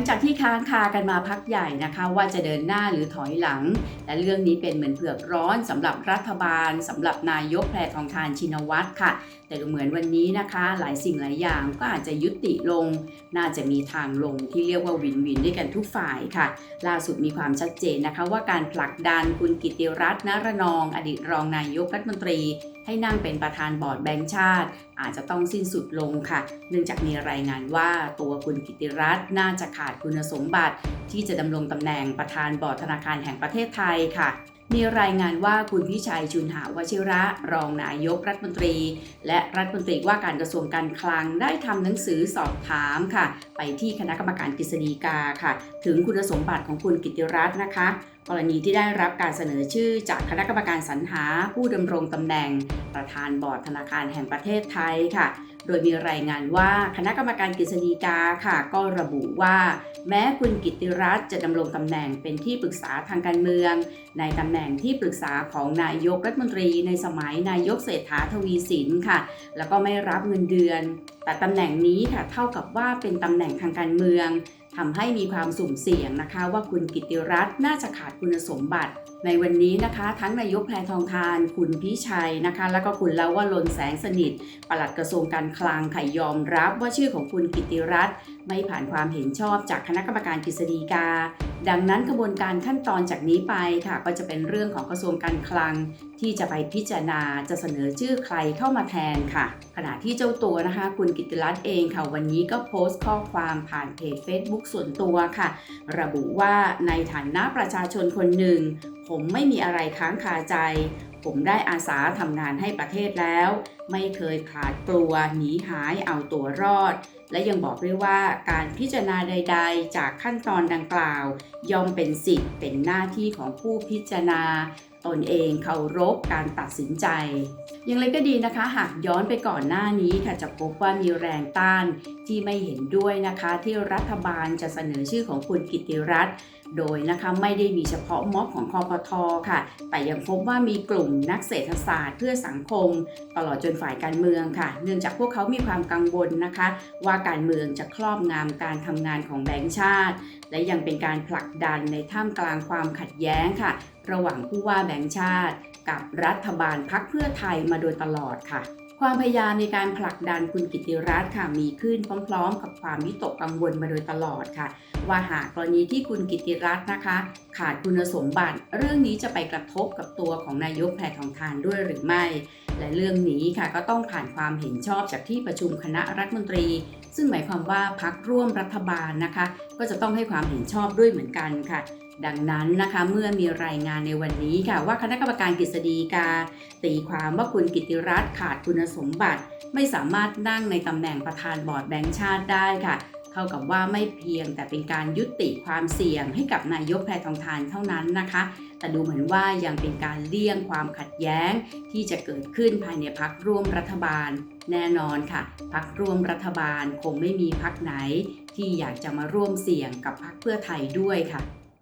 งจากที่ค้างคากันมาพักใหญ่นะคะ ว่าจะเดินหน้าหรือถอยหลัง และเรื่องนี้เป็นเหมือนเผือกร้อนสำหรับรัฐบาลสำหรับนายกแพทองทานชินวัตรค่ะ แต่ดูเหมือนวันนี้นะคะ หลายสิ่งหลายอย่างก็อาจจะยุติลง น่าจะมีทางลงที่เรียกว่าวินวินด้วยกันทุกฝ่ายค่ะ ล่าสุดมีความชัดเจนนะคะ ว่าการผลักดันคุณกิติรัตน์นรนอง อดีตรองนายกรัฐมนตรีให้นั่งเป็นประธานบอร์ดแบงก์ชาติ อาจจะต้องสิ้นสุดลงค่ะ เนื่องจากมีรายงานว่าตัวคุณกิติรัตน์น่าจะขาดคุณสมบัติ ที่จะดำรงตำแหน่งประธานบอร์ดธนาคารแห่งประเทศไทยค่ะ มีรายงานว่าคุณพิชัยชุนหาวชิระ รองนายกรัฐมนตรี และรัฐมนตรีว่าการกระทรวงการคลังได้ทำหนังสือสอบถามค่ะ ไปที่คณะกรรมการกฤษฎีกาค่ะ ถึงคุณสมบัติของคุณกิติรัตน์นะคะกรณีที่ได้รับการเสนอชื่อจากคณะกรรมการสรรหาผู้ดำรงตำแหน่ง ประธานบอร์ดธนาคารแห่งประเทศไทยค่ะ โดยมีรายงานว่าคณะกรรมการกฤษฎีกาค่ะ ก็ระบุว่า แม้คุณกิติรัตน์จะดำรงตำแหน่งเป็นที่ปรึกษาทางการเมือง ในตำแหน่งที่ปรึกษาของนายกรัฐมนตรีในสมัยนายกเศรษฐาทวีสินค่ะ แล้วก็ไม่รับเงินเดือน แต่ตำแหน่งนี้ค่ะเท่ากับว่าเป็นตำแหน่งทางการเมือง ทำให้มีความสุ่มเสี่ยงนะคะ ว่าคุณกิติรัตน์น่าจะขาดคุณสมบัติ ในวันนี้นะคะ ทั้งนายกแพทองทาน คุณพิชัยนะคะ แล้วก็คุณลาวลนแสงสนิท ปลัดกระทรวงการคลังค่ะยอมรับว่าชื่อของคุณกิติรัตน์ไม่ผ่านความเห็นชอบจากคณะกรรมการกฤษฎีกา ดังนั้นกระบวนการขั้นตอนจากนี้ไปค่ะ ก็จะเป็นเรื่องของกระทรวงการคลัง ที่จะไปพิจารณาจะเสนอชื่อใครเข้ามาแทนค่ะ ขณะที่เจ้าตัวนะคะ คุณกิติรัตน์เองค่ะวันนี้ก็โพสต์ข้อความผ่านเพจ Facebook ส่วนตัวค่ะ ระบุว่าในฐานะประชาชนคนหนึ่ง ผมไม่มีอะไรค้างคาใจ ผมได้อาสาทำงานให้ประเทศแล้ว ไม่เคยขาดกลัวหนีหายเอาตัวรอด และยังบอกด้วยว่าการพิจารณาใด ๆ จากขั้นตอนดังกล่าว ย่อมเป็นสิทธิ์เป็นหน้าที่ของผู้พิจารณา ตนเองเคารพการตัดสินใจ อย่างไรก็ดีนะคะ หากย้อนไปก่อนหน้านี้ค่ะจะพบว่ามีแรงต้านที่ไม่เห็นด้วยนะคะ ที่รัฐบาลจะเสนอชื่อของคุณกิติรัตน์ โดยนะคะไม่ได้มีเฉพาะม็อบของคอพทค่ะ แต่ยังพบว่ามีกลุ่มนักเศรษฐศาสตร์เพื่อสังคม ตลอดจนฝ่ายการเมืองค่ะ เนื่องจากพวกเขามีความกังวลนะคะ ว่าการเมืองจะครอบงำการทำงานของแบงก์ชาติ และยังเป็นการผลักดันในท่ามกลางความขัดแย้งค่ะ ระหว่างผู้ว่าแบงก์ชาติ กับรัฐบาลพักเพื่อไทยมาโดยตลอดค่ะ ความพยายามในการผลักดันคุณกิติรัตน์ค่ะมีขึ้นพร้อมๆ กับความวิตกกังวลมาโดยตลอดค่ะ ว่าหากกรณีที่คุณกิติรัตน์นะคะ ขาดคุณสมบัติ เรื่องนี้จะไปกระทบกับตัวของนายกแพทองทานด้วยหรือไม่ และเรื่องนี้ค่ะก็ต้องผ่านความเห็นชอบจากที่ประชุมคณะรัฐมนตรี ซึ่งหมายความว่าพักร่วมรัฐบาลนะคะ ก็จะต้องให้ความเห็นชอบด้วยเหมือนกันค่ะ ดังนั้นนะคะเมื่อมีรายงานในวันนี้ค่ะว่าคณะกรรมการกฤษฎีกา ตีความว่าคุณกิติรัตน์ขาดคุณสมบัติ ไม่สามารถนั่งในตำแหน่งประธานบอร์ดแบงก์ชาติได้ค่ะเท่ากับว่าไม่เพียงแต่เป็นการยุติความเสี่ยงให้กับนายกแพทองทานเท่านั้นนะคะ แต่ดูเหมือนว่ายังเป็นการเลี่ยงความขัดแย้ง ที่จะเกิดขึ้นภายในพักร่วมรัฐบาล แน่นอนค่ะ พักร่วมรัฐบาลคงไม่มีพักไหน ที่อยากจะมาร่วมเสี่ยงกับพักเพื่อไทยด้วยค่ะ